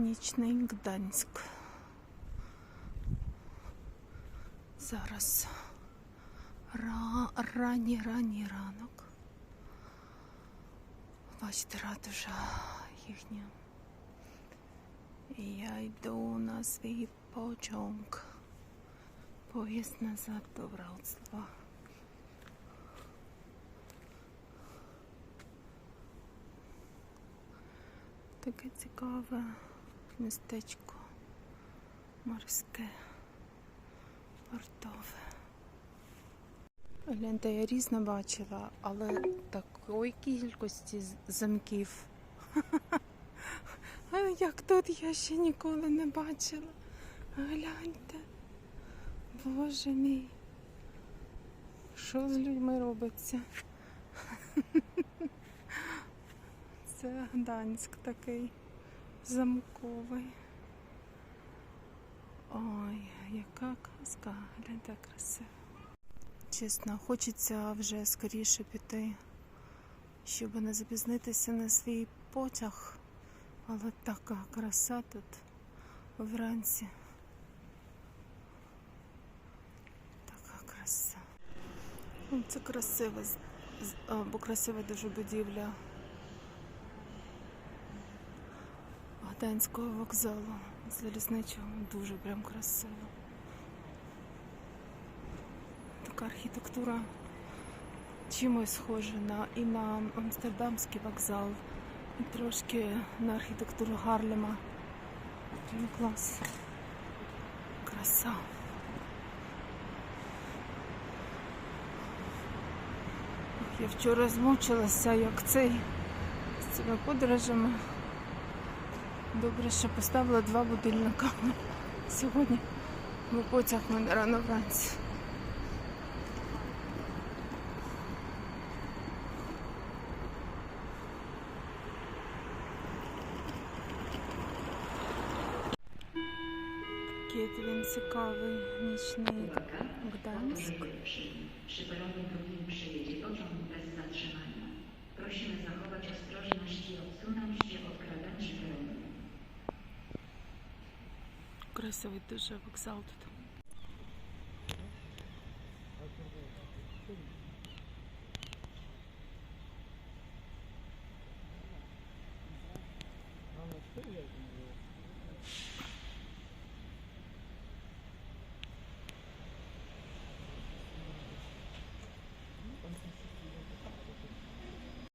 Нічний Гданськ. Зараз ра... ранній ранній ранок. Бачите, ратуша їхня. Я йду на свій потяг. Поїзд назад до Вроцлава. Таке цікаве містечко морське, портове. Гляньте, я різне бачила, але такої кількості замків. А як тут я ще ніколи не бачила. Гляньте. Боже мій. Що з людьми робиться? Це Гданськ такий замковий. Ой, яка казка, гляньте красиво. Чесно, хочеться вже скоріше піти, щоб не запізнитися на свій потяг. Але така краса тут вранці. Така краса. Ну, Це красива, бо красива дуже будівля Гданського вокзалу залізничого. Дуже прям красиво. Така архітектура чимось схожа на і на Амстердамський вокзал, і трошки на архітектуру Гарлема. Прям клас. Краса. Я вчора змучилася, як цей з цими подорожами. Добре, що поставила два будильника. Сьогодні, бо потяг мене рано вранці. Такий він цікавий нічний Гданськ. Красивий дуже вокзал тут.